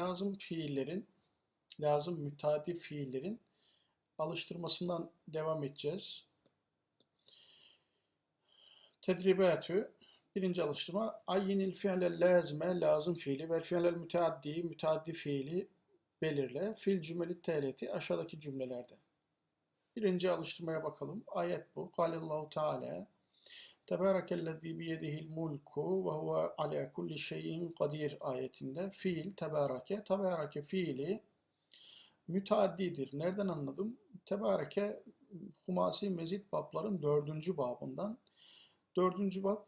lazım fiillerin, lazım müteaddi fiillerin alıştırmasından devam edeceğiz. Tedribatü birinci alıştırma ayyinil fi'lel lazime lazım fiili vel fi'lel müteaddi müteaddi fiili belirle fil cümleli teleti aşağıdaki cümlelerde. Birinci alıştırmaya bakalım. Ayet bu. Kâlellâhu Teala Tebârekellezî biyedihil mulku ve huve alâ kulli şeyin kadir ayetinde fiil tebâreke, tebâreke fiili müteaddidir. Nereden anladım? Tebâreke Humasi Mezit babların dördüncü babından. Dördüncü bab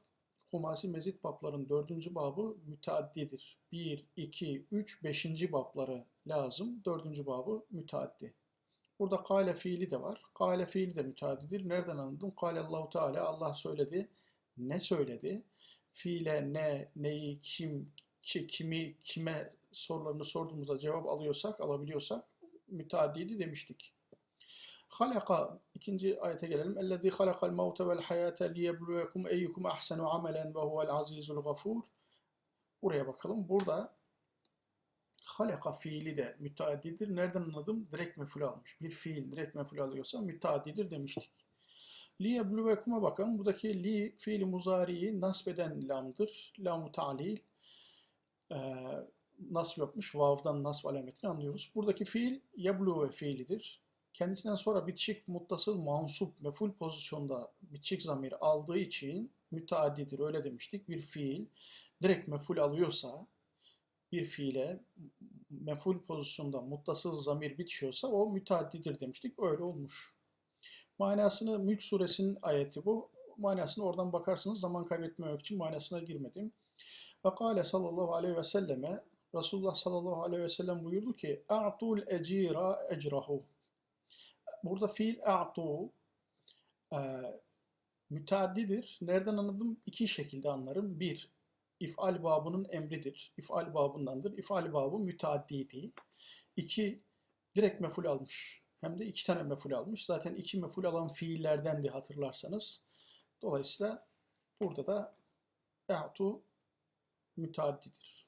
Humasi Mezit babların dördüncü babı müteaddidir. Bir, iki, üç, beşinci babları lazım. Dördüncü babı müteaddi. Burada kale fiili de var. Kale fiili de müteaddidir. Nereden anladım? Kale Allahu Teala Allah söyledi. Ne söyledi? Fiile ne, neyi, kim, ki, kimi, kime sorularını sorduğumuzda cevap alıyorsak, alabiliyorsak müteaddidi demiştik. Halaka ikinci ayete gelelim. Ellezî halakal mevte vel hayâte liyebluvekum eyyukum ahsenu amelen ve huvel azizul gafur. Buraya bakalım. Burada halaka fiili de müteaddidir. Nereden anladım? Direkt meful almış. Bir fiil direkt meful alıyorsa müteaddidir demiştik. Liyebluvekum'a bakalım. Buradaki li fiili muzariyi nasbeden lamdır. Lam-ı ta'lil. Ee, nasb yapmış. Vav'dan nasb alametini anlıyoruz. Buradaki fiil yebluve fiilidir. Kendisinden sonra bitişik muttasıl mansup meful pozisyonda bitişik zamir aldığı için müteaddidir. Öyle demiştik. Bir fiil direkt meful alıyorsa bir fiile meful pozisyonda muttasıl zamir bitişiyorsa o müteaddidir demiştik. Öyle olmuş. Manasını Mülk suresinin ayeti bu. Manasını oradan bakarsınız zaman kaybetmemek için manasına girmedim. Ve kâle sallallahu aleyhi ve selleme Resulullah sallallahu aleyhi ve sellem buyurdu ki A'tul ecira ecrahu Burada fiil a'tu e, müteaddidir. Nereden anladım? İki şekilde anlarım. Bir, ifal babının emridir. İfal babındandır. İfal babı müteaddidi. İki, direkt meful almış. Hem de iki tane meful almış. Zaten iki meful alan fiillerdendi hatırlarsanız. Dolayısıyla burada da e'tu müteaddidir.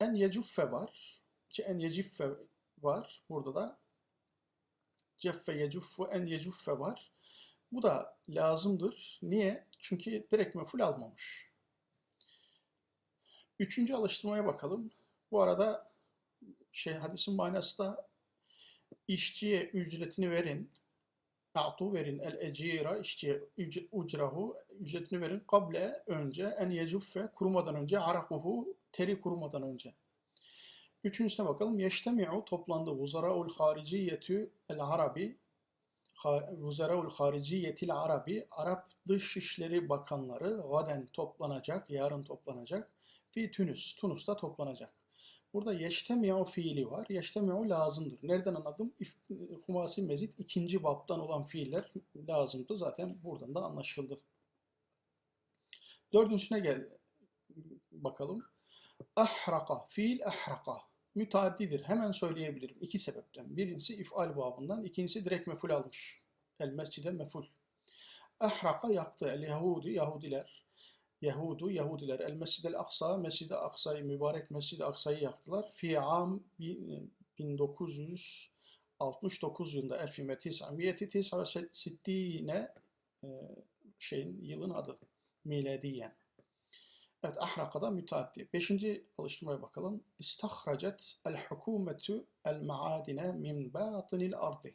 En yecuffe var. İşte en yeciffe var. Burada da ceffe yecuffu en yecuffe var. Bu da lazımdır. Niye? Çünkü direkt meful almamış. Üçüncü alıştırmaya bakalım. Bu arada şey hadisin manası da işçiye ücretini verin. A'tu verin el ecira işçiye ucrahu ücretini verin. Kable önce en yecuffe kurumadan önce arakuhu teri kurumadan önce. Üçüncüsüne bakalım. Yeştemi'u toplandı. Vuzara'ul hariciyetü el arabi Vuzara'ul hariciyetil arabi Arap Dışişleri Bakanları gaden toplanacak, yarın toplanacak. Fi Tunus, Tunus'ta toplanacak. Burada yeştemi'u fiili var. Yeştemi'u lazımdır. Nereden anladım? Humasi mezit ikinci baptan olan fiiller lazımdı. Zaten buradan da anlaşıldı. Dördüncüsüne gel bakalım. Ahraka, fiil ahraka. Müteaddidir. Hemen söyleyebilirim. İki sebepten. Birincisi ifal babından, ikincisi direkt meful almış. El mescide meful. Ahraka yaktı. El Yahudi, Yahudiler. Yahudu, Yahudiler. El Mescid-el Aksa, Mescid-i Aksa'yı, mübarek Mescid-i Aksa'yı yaktılar. Fi am 1969 yılında Elfi Metis'amiyeti Tis'a Sittine şeyin yılın adı. Miladiyen. Evet, ahrakada müteaddi. Beşinci alıştırmaya bakalım. İstahracet el hükümetü el maadine min batınil ardi.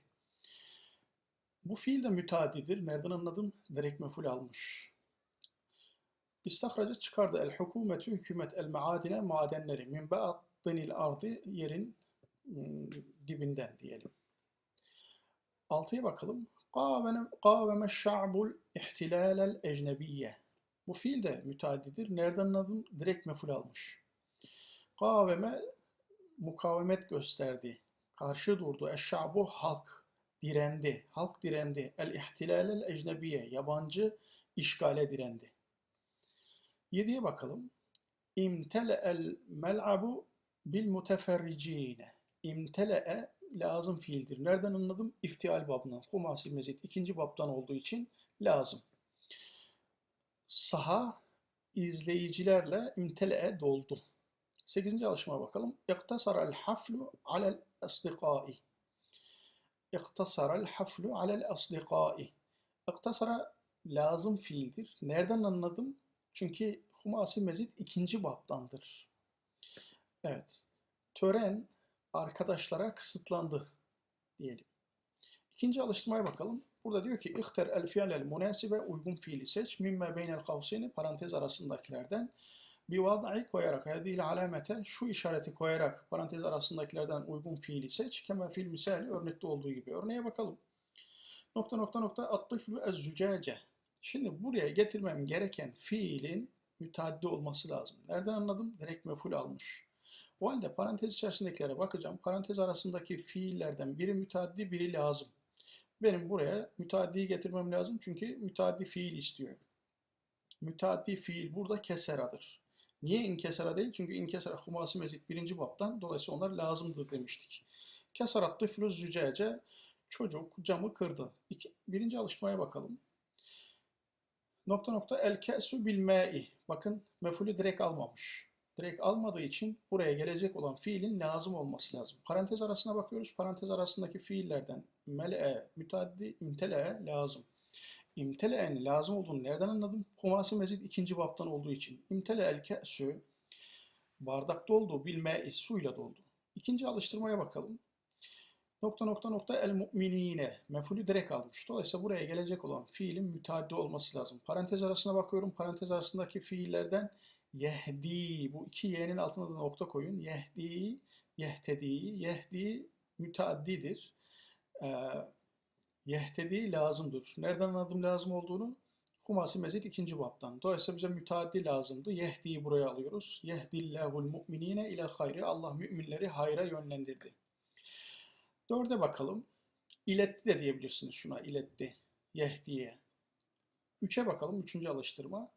Bu fiil de müteaddidir. Nereden anladım? Direkt meful almış. İstahraca çıkardı el hükümetü hükümet el maadine madenleri min batınil ardı yerin dibinden diyelim. Altıya bakalım. Kaveme şa'bul ihtilalel ecnebiyye. Bu fiil de müteaddidir. Nereden anladım? Direkt meful almış. Kaveme mukavemet gösterdi. Karşı durdu. Eşşabu halk direndi. Halk direndi. El ihtilalel ecnebiye. Yabancı işgale direndi. Yediye bakalım. İmtele'el mel'abu bil muteferricine. İmtele'e lazım fiildir. Nereden anladım? İftial babından. Humasi mezit ikinci babdan olduğu için lazım. Saha izleyicilerle imtele'e doldu. Sekizinci alışmaya bakalım. İktasara'l haflu alel asdiqai. İktasara'l haflu alel asdiqai. İktasara lazım fiildir. Nereden anladım? Çünkü Humasi Mezid ikinci baptandır. Evet. Tören arkadaşlara kısıtlandı diyelim. İkinci alıştırmaya bakalım. Burada diyor ki ihter el fi'lel münasibe uygun fiili seç. Mimme beynel kavseyni parantez arasındakilerden bir vad'i koyarak hadil alamete şu işareti koyarak parantez arasındakilerden uygun fiili seç. Kemal fiil misali örnekte olduğu gibi. Örneğe bakalım. Nokta nokta nokta attıflu ez zücace. Şimdi buraya getirmem gereken fiilin müteaddi olması lazım. Nereden anladım? Direkt meful almış. O halde parantez içerisindekilere bakacağım. Parantez arasındaki fiillerden biri müteaddi, biri lazım. Benim buraya müteaddiyi getirmem lazım çünkü müteaddi fiil istiyor. Müteaddi fiil burada keseradır. Niye inkesera değil? Çünkü inkesera humasi mezit birinci baptan dolayısıyla onlar lazımdır demiştik. Kesarat tıfluz zücece çocuk camı kırdı. İki, birinci alışmaya bakalım. Nokta nokta el ke'su bil. Bakın mefulü direkt almamış. Direkt almadığı için buraya gelecek olan fiilin lazım olması lazım. Parantez arasına bakıyoruz. Parantez arasındaki fiillerden mel'e, müteaddi, imtele'e lazım. İmtele'en lazım olduğunu nereden anladım? Humasi mezid ikinci baptan olduğu için. İmtele el ke'su bardak doldu, bilme suyla doldu. İkinci alıştırmaya bakalım. Nokta nokta nokta el mu'minine. Mefulü direkt almış. Dolayısıyla buraya gelecek olan fiilin müteaddi olması lazım. Parantez arasına bakıyorum. Parantez arasındaki fiillerden yehdi. Bu iki y'nin altına da nokta koyun. Yehdi, yehtedi. Yehdi müteaddidir. Ee, yehtedi lazımdır. Nereden anladım lazım olduğunu? Humasi mezid ikinci baptan. Dolayısıyla bize müteaddi lazımdı. Yehdi'yi buraya alıyoruz. Yehdillahul mu'minine ile hayri. Allah müminleri hayra yönlendirdi. Dörde bakalım. İletti de diyebilirsiniz şuna. iletti. Yehdiye. Üçe bakalım. Üçüncü alıştırma.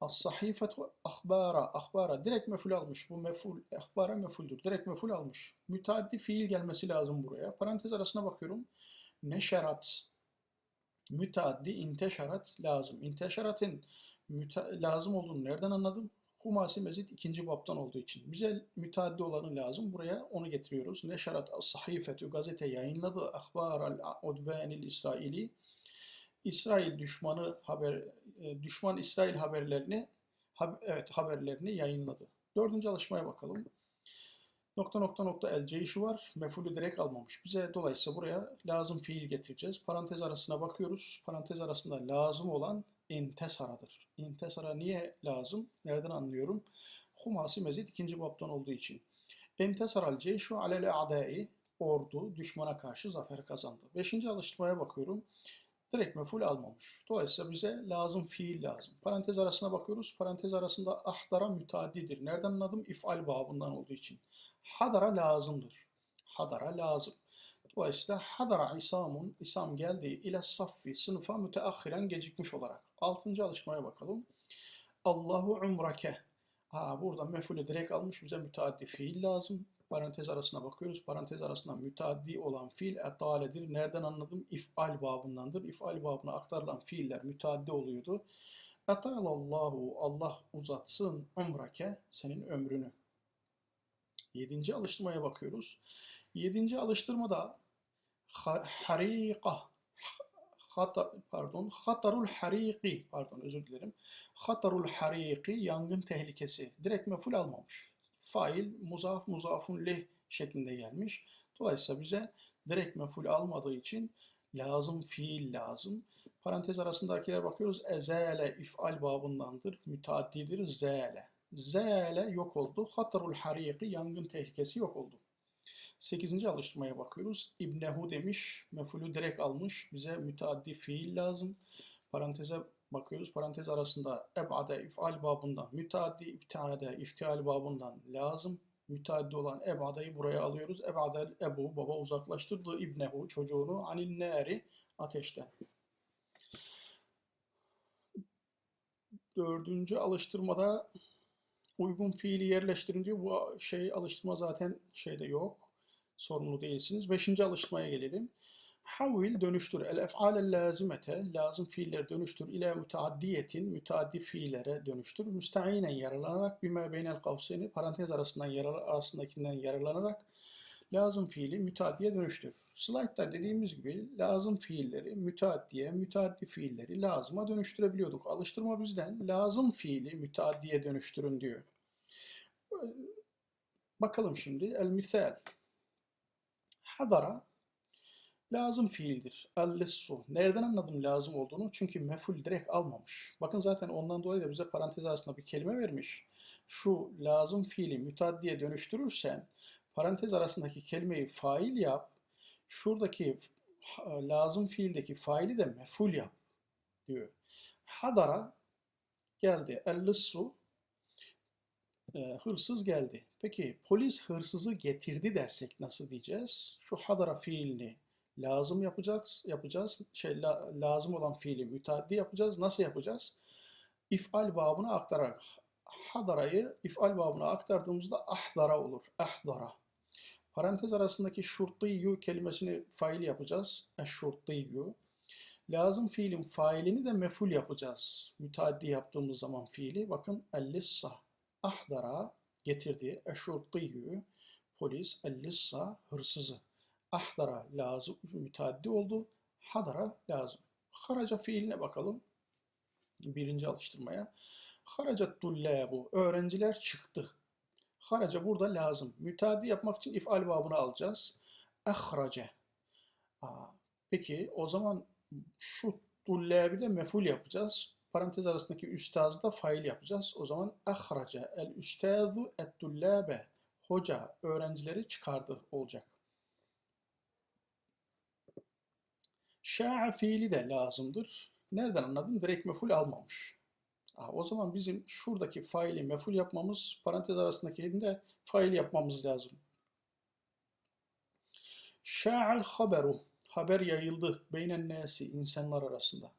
As-sahifetu ahbara. Ahbara. Direkt meful almış. Bu meful. Ahbara mefuldür. Direkt meful almış. Müteaddi fiil gelmesi lazım buraya. Parantez arasına bakıyorum. Neşerat. Müteaddi inteşarat lazım. İnteşaratın müte- lazım olduğunu nereden anladım? Humasi mezid ikinci baptan olduğu için. Bize müteaddi olanı lazım. Buraya onu getiriyoruz. Neşerat as-sahifetü gazete yayınladı. Ahbaral udvanil İsraili. İsrail düşmanı haber e, düşman İsrail haberlerini hab- evet haberlerini yayınladı. Dördüncü alışmaya bakalım. Nokta nokta nokta el ceyşi var. Mefulü direkt almamış. Bize dolayısıyla buraya lazım fiil getireceğiz. Parantez arasına bakıyoruz. Parantez arasında lazım olan intesaradır. İntesara niye lazım? Nereden anlıyorum? Humasi mezid ikinci baptan olduğu için. İntesaral ceyşu alel a'dai ordu düşmana karşı zafer kazandı. Beşinci alıştırmaya bakıyorum. Direkt meful almamış. Dolayısıyla bize lazım fiil lazım. Parantez arasına bakıyoruz. Parantez arasında ahdara müteaddidir. Nereden anladım? İf'al babından olduğu için. Hadara lazımdır. Hadara lazım. Dolayısıyla hadara isamun, isam geldi ile saffi, sınıfa müteahhiren gecikmiş olarak. Altıncı alışmaya bakalım. Allahu umrake. Ha, burada mefulü direkt almış bize müteaddi fiil lazım. Parantez arasına bakıyoruz. Parantez arasında müteaddi olan fiil etaledir. Nereden anladım? İf'al babındandır. İf'al babına aktarılan fiiller müteaddi oluyordu. Etalallahu Allah uzatsın umrake senin ömrünü. Yedinci alıştırmaya bakıyoruz. Yedinci alıştırmada ha- harika hata, pardon hatarul hariki pardon özür dilerim. Hatarul hariki yangın tehlikesi. Direkt meful almamış. Fail muzaf muzafun leh şeklinde gelmiş. Dolayısıyla bize direkt meful almadığı için lazım fiil lazım. Parantez arasındakiler bakıyoruz. Ezele if'al babındandır. Müteaddidir. Zele. Zele yok oldu. Hatarul hariki yangın tehlikesi yok oldu. 8. alıştırmaya bakıyoruz. İbnehu demiş. Mefulü direkt almış. Bize müteaddi fiil lazım. Paranteze bakıyoruz. Parantez arasında ebade if'al babından, müteaddi ibtiade iftial babından lazım. Müteaddi olan ebadeyi buraya alıyoruz. Ebadel ebu baba uzaklaştırdı ibnehu çocuğunu anil neri ateşten. Dördüncü alıştırmada uygun fiili yerleştirin diyor. Bu şey alıştırma zaten şeyde yok. Sorumlu değilsiniz. Beşinci alıştırmaya gelelim. Havvil dönüştür. El ef'alel lazimete, lazım fiiller dönüştür. ile müteaddiyetin, müteaddi fiillere dönüştür. Müsteinen yararlanarak, bime beynel kavseni, parantez arasından yarar, arasındakinden yararlanarak lazım fiili müteaddiye dönüştür. Slide'da dediğimiz gibi lazım fiilleri müteaddiye, müteaddi fiilleri lazıma dönüştürebiliyorduk. Alıştırma bizden lazım fiili müteaddiye dönüştürün diyor. Bakalım şimdi el misal. Hadara lazım fiildir. El-lissu. Nereden anladım lazım olduğunu? Çünkü meful direkt almamış. Bakın zaten ondan dolayı da bize parantez arasında bir kelime vermiş. Şu lazım fiili müteaddiye dönüştürürsen parantez arasındaki kelimeyi fail yap. Şuradaki lazım fiildeki faili de meful yap diyor. Hadara geldi. El-lissu e, hırsız geldi. Peki polis hırsızı getirdi dersek nasıl diyeceğiz? Şu hadara fiilini lazım yapacağız. Yapacağız. Şey la, lazım olan fiili müteaddi yapacağız. Nasıl yapacağız? İf'al babına aktararak hadarayı if'al babına aktardığımızda ahdara olur. Ahdara. Parantez arasındaki şurtiyyu kelimesini fail yapacağız. Eşşurtiyyu. Lazım fiilin failini de meful yapacağız. Müteaddi yaptığımız zaman fiili. Bakın ellissa. Ahdara getirdi. Eşşurtiyyu. Polis. Ellissa hırsızı. Ahdara lazım müteaddi oldu. Hadara lazım. Haraca fiiline bakalım. Birinci alıştırmaya. Haracat tullabu. Öğrenciler çıktı. Haraca burada lazım. Müteaddi yapmak için ifal babını alacağız. Ehrace. Peki o zaman şu tullabi de meful yapacağız. Parantez arasındaki üstazı da fail yapacağız. O zaman ehrace el üstazu et tullabe. Hoca öğrencileri çıkardı olacak. Şa'a fiili de lazımdır. Nereden anladın? Direkt meful almamış. Aa, o zaman bizim şuradaki faili meful yapmamız, parantez arasındaki de fail yapmamız lazım. Şa'al haberu. Haber yayıldı beynen nesi insanlar arasında.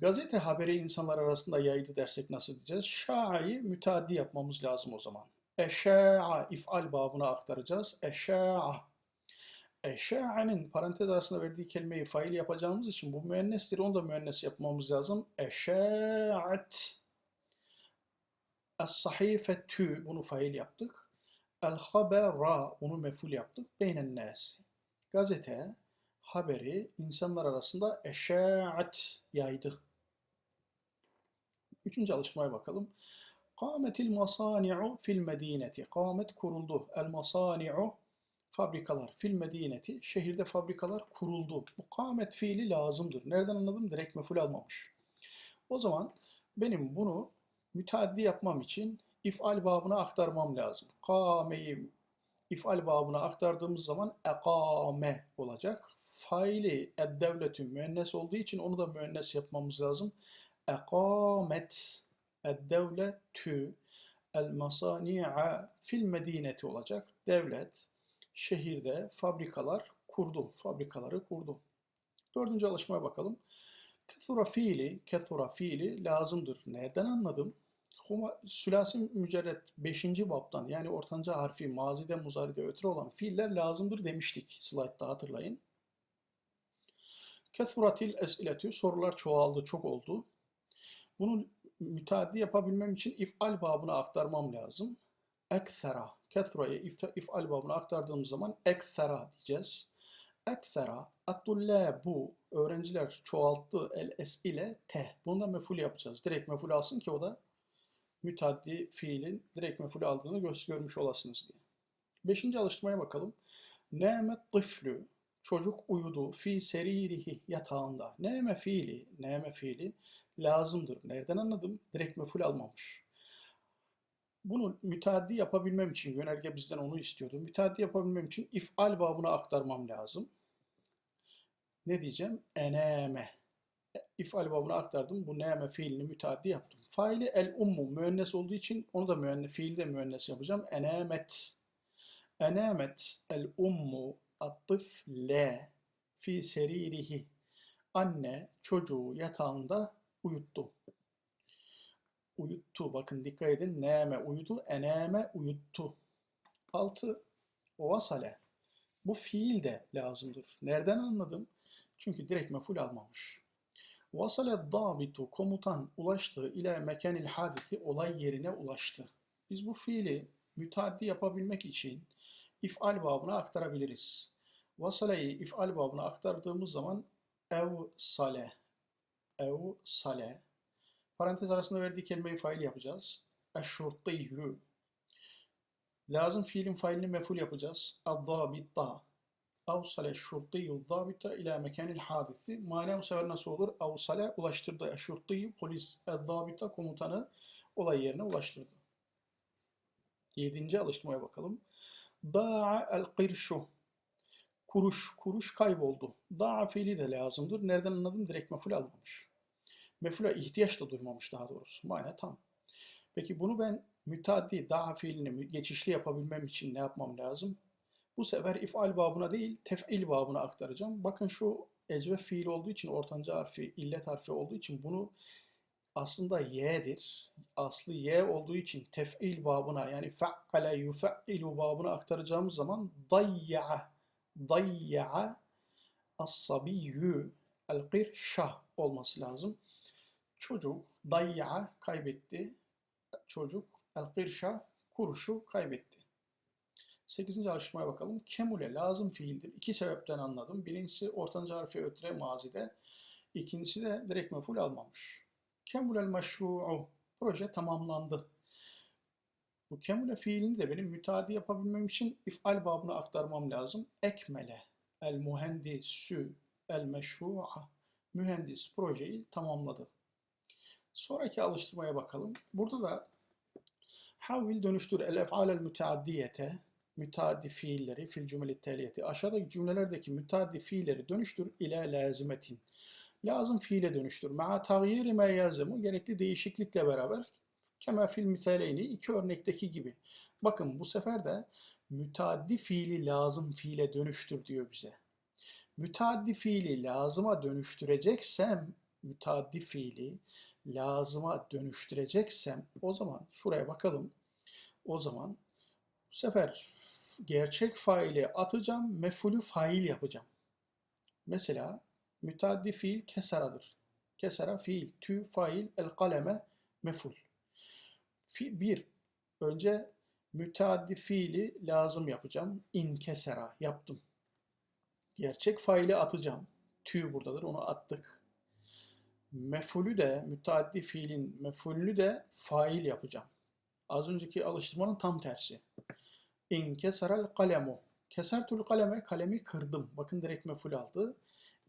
Gazete haberi insanlar arasında yaydı dersek nasıl diyeceğiz? Şa'yı müteaddi yapmamız lazım o zaman. Eşa'a if'al babına aktaracağız. Eşa'a Eşe'anin parantez arasında verdiği kelimeyi fail yapacağımız için bu müennestir. Onu da müennes yapmamız lazım. Eşe'at. Es-sahifetü bunu fail yaptık. El-habera bunu meful yaptık. Beynen nasi. Gazete haberi insanlar arasında eşe'at yaydı. Üçüncü alışmaya bakalım. Kâmetil masani'u fil medineti. Kâmet kuruldu. El masani'u fabrikalar fil medineti şehirde fabrikalar kuruldu. Bu kâmet fiili lazımdır. Nereden anladım? Direkt meful almamış. O zaman benim bunu müteaddi yapmam için if'al babına aktarmam lazım. Kâmeyi if'al babına aktardığımız zaman ekame olacak. Faili ed-devletü müennes olduğu için onu da müennes yapmamız lazım. Ekamet ed-devletü el-masani'a fil medineti olacak. Devlet şehirde fabrikalar kurdu. Fabrikaları kurdu. Dördüncü alışmaya bakalım. Kethura fiili, kethura fiili lazımdır. Nereden anladım? Huma, sülasi mücerret 5. babtan yani ortanca harfi mazide muzaride ötürü olan fiiller lazımdır demiştik slaytta hatırlayın. Kethuratil esiletü sorular çoğaldı, çok oldu. Bunu müteaddi yapabilmem için if'al babına aktarmam lazım. Eksera Kethra'yı if, if'al babına aktardığımız zaman eksera diyeceğiz. Eksera bu öğrenciler çoğalttı el es ile te. Bunu da meful yapacağız. Direkt meful alsın ki o da müteaddi fiilin direkt meful aldığını görmüş olasınız diye. Beşinci alıştırmaya bakalım. Nemet tıflü. Çocuk uyudu. Fi seririhi yatağında. Neme fiili. Neme fiili lazımdır. Nereden anladım? Direkt meful almamış. Bunu müteaddi yapabilmem için yönerge bizden onu istiyordu. Müteaddi yapabilmem için if'al babına aktarmam lazım. Ne diyeceğim? Eneme. İf'al babına aktardım. Bu neme fiilini müteaddi yaptım. Faili el ummu müennes olduğu için onu da müennes, fiilde müennes yapacağım. Enemet. Enemet el ummu le fi seririhi. Anne çocuğu yatağında uyuttu uyuttu. Bakın dikkat edin. Neme uyudu. Eneme uyuttu. 6. Vasale. Bu fiil de lazımdır. Nereden anladım? Çünkü direkt meful almamış. Vasale dabitu komutan ulaştı ile mekanil hadisi olay yerine ulaştı. Biz bu fiili müteaddi yapabilmek için if'al babına aktarabiliriz. Vasale'yi if'al babına aktardığımız zaman ev sale, ev sale, parantez arasında verdiği kelimeyi fail yapacağız. Eşşurtiyyü, lazım fiilin failini meful yapacağız. Ad-dabitta, Avsale şurtiyyü zabita ila mekanil hadisi. Mana bu sefer nasıl olur? Avsale ulaştırdı. Şurtiyyü polis zabita komutanı olay yerine ulaştırdı. Yedinci alıştırmaya bakalım. Da'a el qirşu. Kuruş, kuruş kayboldu. Da'a fiili de lazımdır. Nereden anladım? Direkt meful almamış. Mefule ihtiyaç da duymamış daha doğrusu. Mana tam. Peki bunu ben müteaddi da'a fiilini geçişli yapabilmem için ne yapmam lazım? Bu sefer if'al babına değil tef'il babına aktaracağım. Bakın şu ecve fiil olduğu için ortanca harfi, illet harfi olduğu için bunu aslında y'dir. Aslı y olduğu için tef'il babına yani fe'ale yufe'ilu babına aktaracağımız zaman dayya'a dayya'a as-sabiyyü el-qirşah olması lazım. Çocuk dayya'a kaybetti. Çocuk el-qirşah kuruşu kaybetti. 8. alıştırmaya bakalım. Kemule lazım fiildir. İki sebepten anladım. Birincisi ortanca harfi ötre mazide. İkincisi de direkt meful almamış. Kemulel meşru'u. Proje tamamlandı. Bu kemule fiilini de benim müteadi yapabilmem için if'al babına aktarmam lazım. Ekmele el mühendisü el meşru'a. Mühendis projeyi tamamladı. Sonraki alıştırmaya bakalım. Burada da havil dönüştür el ef'alel müteaddiyete müteaddi fiilleri fil cümle teliyeti. Aşağıdaki cümlelerdeki müteaddi fiilleri dönüştür ile lazimetin. Lazım fiile dönüştür. Ma'a tağyiri me yazemu gerekli değişiklikle beraber kema fil misaleyni iki örnekteki gibi. Bakın bu sefer de müteaddi fiili lazım fiile dönüştür diyor bize. Müteaddi fiili lazıma dönüştüreceksem, müteaddi fiili lazıma dönüştüreceksem o zaman şuraya bakalım. O zaman bu sefer gerçek faili atacağım, mefulü fail yapacağım. Mesela müteaddi fiil keseradır. Kesera fiil, tü fail, el kaleme meful. Fi, bir, önce müteaddi fiili lazım yapacağım. İn kesera yaptım. Gerçek faili atacağım. Tü buradadır, onu attık. Mefulü de, müteaddi fiilin mefulünü de fail yapacağım. Az önceki alıştırmanın tam tersi. İn keserel kalemu. Kesertul kaleme kalemi kırdım. Bakın direkt meful aldı.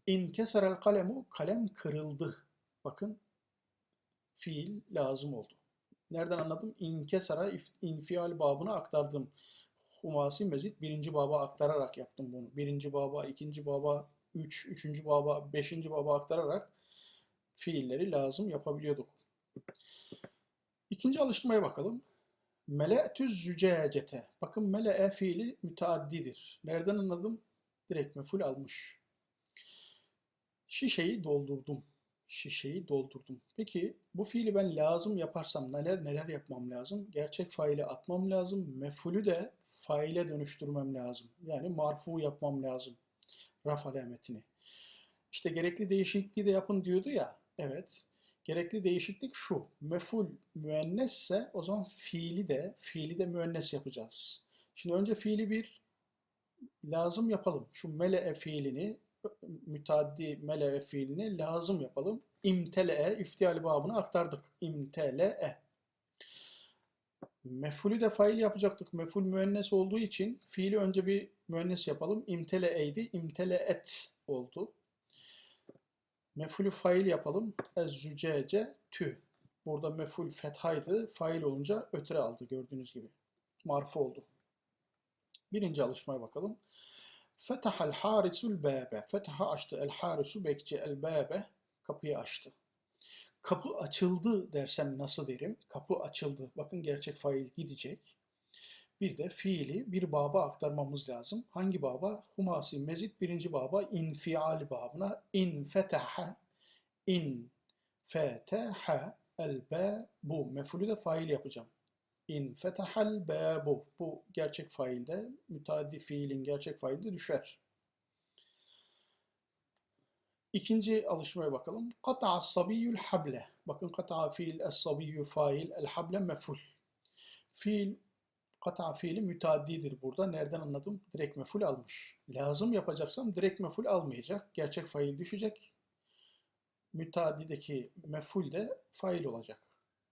İn keserel kalemu kalem kırıldı. Bakın fiil lazım oldu. Nereden anladım? İn kesera infial babına aktardım. Humasi mezit birinci baba aktararak yaptım bunu. Birinci baba, ikinci baba, üç, üçüncü baba, beşinci baba aktararak fiilleri lazım yapabiliyorduk. İkinci alıştırmaya bakalım. Mele'tüz zücecete. Bakın mele'e fiili müteaddidir. Nereden anladım? Direkt meful almış. Şişeyi doldurdum. Şişeyi doldurdum. Peki bu fiili ben lazım yaparsam neler neler yapmam lazım? Gerçek faile atmam lazım. Mefulü de faile dönüştürmem lazım. Yani marfu yapmam lazım. Raf alametini. İşte gerekli değişikliği de yapın diyordu ya. Evet. Gerekli değişiklik şu. Meful müennesse o zaman fiili de fiili de müennes yapacağız. Şimdi önce fiili bir lazım yapalım. Şu mele'e fiilini müteaddi mele'e fiilini lazım yapalım. İmtele'e iftial babını aktardık. İmtele'e. Mefulü de fail yapacaktık. Meful müennes olduğu için fiili önce bir müennes yapalım. İmtele'eydi. İmtele'et oldu. Mefulü fail yapalım. Ez-zücece tü. Burada meful fethaydı. Fail olunca ötre aldı gördüğünüz gibi. Marfu oldu. Birinci alışmaya bakalım. Fetahal harisul bâbe. Fetaha açtı. El harisu bekçi. El bâbe. Kapıyı açtı. Kapı açıldı dersem nasıl derim? Kapı açıldı. Bakın gerçek fail gidecek. Bir de fiili bir baba aktarmamız lazım. Hangi baba? Humasi mezit birinci baba infial babına in feteha in feteha el bu mefulü de fail yapacağım. İn fetahal babu. Bu gerçek failde, müteaddi fiilin gerçek failde düşer. İkinci alışmaya bakalım. Kata'a sabiyyul hable. Bakın kata'a fiil es-sabiyyu fail, el hable meful. Fiil kata'a fiili müteaddidir burada. Nereden anladım? Direkt meful almış. Lazım yapacaksam direkt meful almayacak. Gerçek fail düşecek. Müteaddideki meful de fail olacak.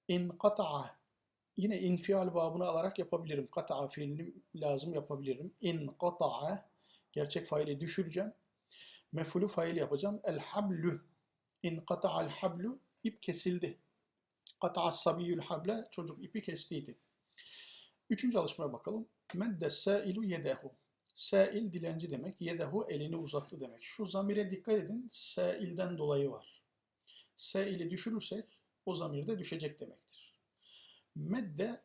İn kata'a yine infial babını alarak yapabilirim. Kata'a fiilini lazım yapabilirim. İn kata'a gerçek faili düşüreceğim. Mefulü fail yapacağım. El hablü. İn kata'al hablu. ip kesildi. Kata'a sabiyyül hable. Çocuk ipi kestiydi. Üçüncü alışmaya bakalım. Medde sailu yedehu. Sail dilenci demek. Yedehu elini uzattı demek. Şu zamire dikkat edin. Sailden dolayı var. Saili düşürürsek o zamirde düşecek demektir. Medde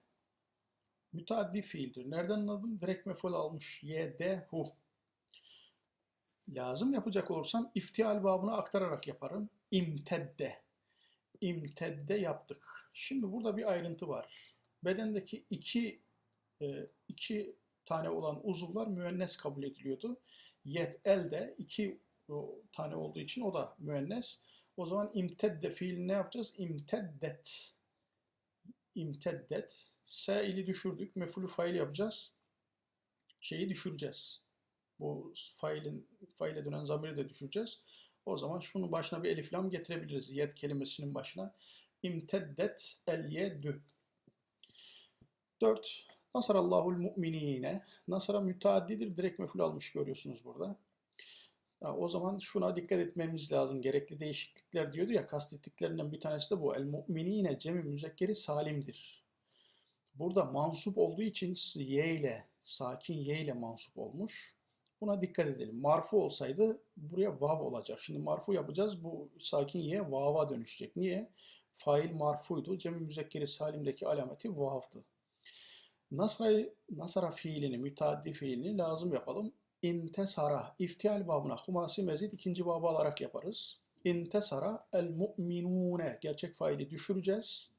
müteaddi fiildir. Nereden anladım? Direkt meful almış. Yedehu. Lazım yapacak olursam iftial babına aktararak yaparım. İmtedde. İmtedde yaptık. Şimdi burada bir ayrıntı var. Bedendeki iki e, iki tane olan uzuvlar müennes kabul ediliyordu. Yet elde iki tane olduğu için o da müennes. O zaman imtedde fiil ne yapacağız? İmteddet. İmteddet. Sa'ili düşürdük. Mefulü fail yapacağız. Şeyi düşüreceğiz. Bu failin faile dönen zamiri de düşüreceğiz. O zaman şunun başına bir elif lam getirebiliriz. Yed kelimesinin başına. İmteddet el yedü. 4. Nasarallahul mu'minine. Nasara müteaddidir. Direkt meful almış görüyorsunuz burada. Ya, o zaman şuna dikkat etmemiz lazım. Gerekli değişiklikler diyordu ya. Kastettiklerinden bir tanesi de bu. El mu'minine cemi müzekkeri salimdir. Burada mansup olduğu için y ile sakin y ile mansup olmuş. Buna dikkat edelim. Marfu olsaydı buraya vav olacak. Şimdi marfu yapacağız. Bu sakin y vava dönüşecek. Niye? Fail marfuydu. Cem-i müzekkeri salimdeki alameti vav'dı. Nasra, nasara fiilini, müteaddi fiilini lazım yapalım. İntesara, iftial babına, humasi mezid ikinci babı alarak yaparız. İntesara el mu'minune, gerçek faili düşüreceğiz.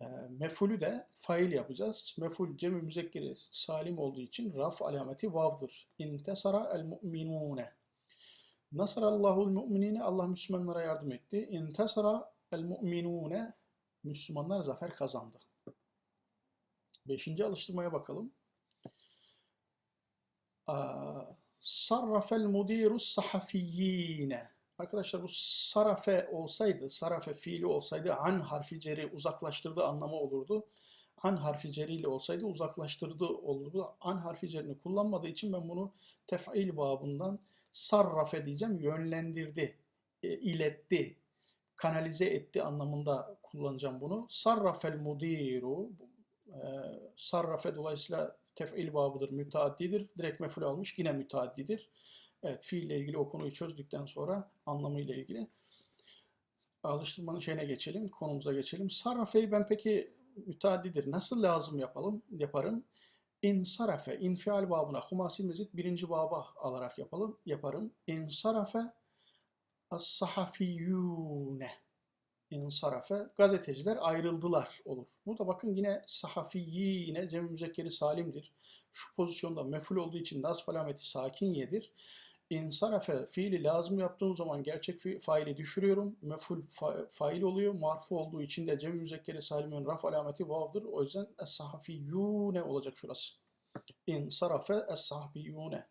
E, mefulü de fail yapacağız. Meful cemi müzekkeri salim olduğu için raf alameti vav'dır. İntesara el mu'minune. Nasarallahul mu'minine Allah Müslümanlara yardım etti. İntesara el mu'minune Müslümanlar zafer kazandı. Beşinci alıştırmaya bakalım. Sarrafel mudirus sahafiyyine. Arkadaşlar bu sarafe olsaydı, sarafe fiili olsaydı an harfi ceri uzaklaştırdı anlamı olurdu. An harfi ceriyle olsaydı uzaklaştırdı olurdu. An harfi cerini kullanmadığı için ben bunu tef'il babından sarrafe diyeceğim. Yönlendirdi, e, iletti, kanalize etti anlamında kullanacağım bunu. Sarrafel mudiru, e, sarrafe dolayısıyla tef'il babıdır, müteaddidir. Direkt meful almış yine müteaddidir. Evet, fiille ilgili o konuyu çözdükten sonra anlamıyla ilgili alıştırmanın şeyine geçelim, konumuza geçelim. Sarrafe'yi ben peki müteaddidir. Nasıl lazım yapalım? Yaparım. İnsarafe, infial babına, humasi mezit birinci baba alarak yapalım, yaparım. İnsarafe as-sahafiyyune. İnsarafe, gazeteciler ayrıldılar olur. Burada bakın yine sahafiyyine, cem müzekkeri salimdir. Şu pozisyonda meful olduğu için nasf alameti sakin yedir. İnsarafe fiili lazım yaptığım zaman gerçek fi faili düşürüyorum. Meful fa fail oluyor. Marfu olduğu için de cem müzekkeri salimin raf alameti vav'dır. O yüzden es-sahafiyyune olacak şurası. İnsarafe es-sahafiyyune.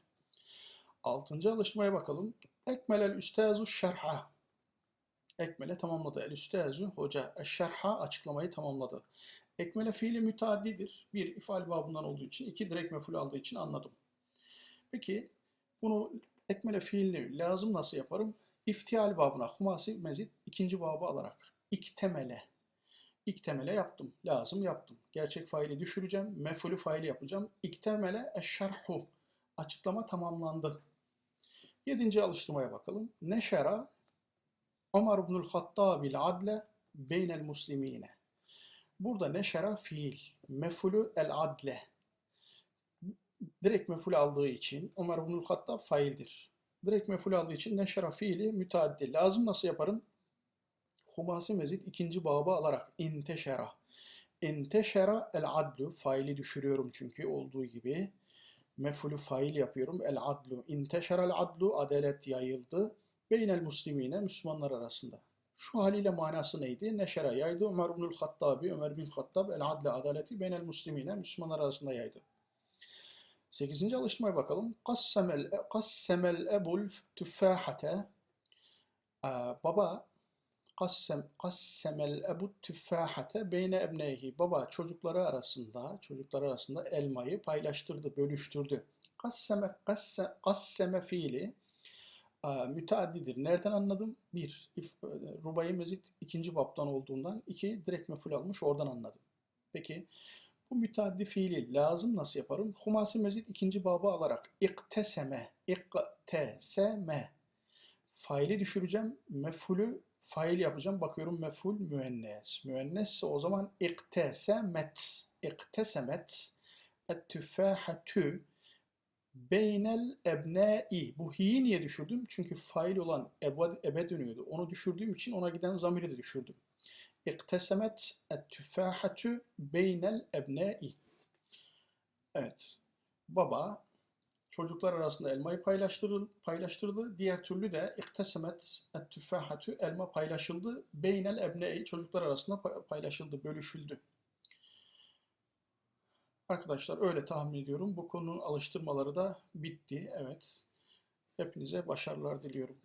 Altıncı alışmaya bakalım. Ekmelel üstezu şerha. Ekmele tamamladı. El üstezu hoca. Eşşerha açıklamayı tamamladı. Ekmele fiili müteaddidir. Bir ifal babından olduğu için, iki direkt meful aldığı için anladım. Peki bunu ekmele fiilini lazım nasıl yaparım? İftial babına humasi mezit ikinci babı alarak iktemele iktemele yaptım. Lazım yaptım. Gerçek faili düşüreceğim. Mefulü faili yapacağım. İktemele eşşerhu. Açıklama tamamlandı. Yedinci alıştırmaya bakalım. Neşera Ömer ibnül Hattabil adle beynel muslimine. Burada neşera fiil. Mefulü el adle. Direkt meful aldığı için Ömer ibnül Hattab faildir. Direkt meful aldığı için neşera fiili müteaddi. Lazım nasıl yaparım? Humasi mezit ikinci babı alarak inteşera. enteşera el adlu. Faili düşürüyorum çünkü olduğu gibi. Mef'ulü fail yapıyorum. El adlu. İnteşera el adlu. Adalet yayıldı. Beynel muslimine. Müslümanlar arasında. Şu haliyle manası neydi? Neşera yaydı. Ömer bin Hattabi, Ömer bin Hattab el adle adaleti beynel muslimine. Müslümanlar arasında yaydı. Sekizinci alıştırmaya bakalım. Kassemel, kassemel ebul tüffahate. Aa, Baba kassem, kassemel ebu tüffahate beyne ebnehi. Baba çocukları arasında, çocukları arasında elmayı paylaştırdı, bölüştürdü. Kasseme, kasse, kasseme fiili müteaddidir. Nereden anladım? Bir, if, rubayı mezit ikinci baptan olduğundan. iki direkt meful almış, oradan anladım. Peki, bu müteaddi fiili lazım nasıl yaparım? Humasi mezit ikinci babı alarak ikteseme, ikteseme. Faili düşüreceğim, mefulü fail yapacağım. Bakıyorum meful müennes. Müennesse o zaman iktesemet, iktesemet et tüffahatü beynel ebnai. Bu hi'yi niye düşürdüm? Çünkü fail olan ebe, dönüyordu. Onu düşürdüğüm için ona giden zamiri de düşürdüm. İktesemet et tüffahatü beynel ebnai. Evet. Baba çocuklar arasında elmayı paylaştırdı. Diğer türlü de iktesemet et tüffahatü elma paylaşıldı. Beynel ebnei çocuklar arasında pa- paylaşıldı, bölüşüldü. Arkadaşlar öyle tahmin ediyorum. Bu konunun alıştırmaları da bitti. Evet. Hepinize başarılar diliyorum.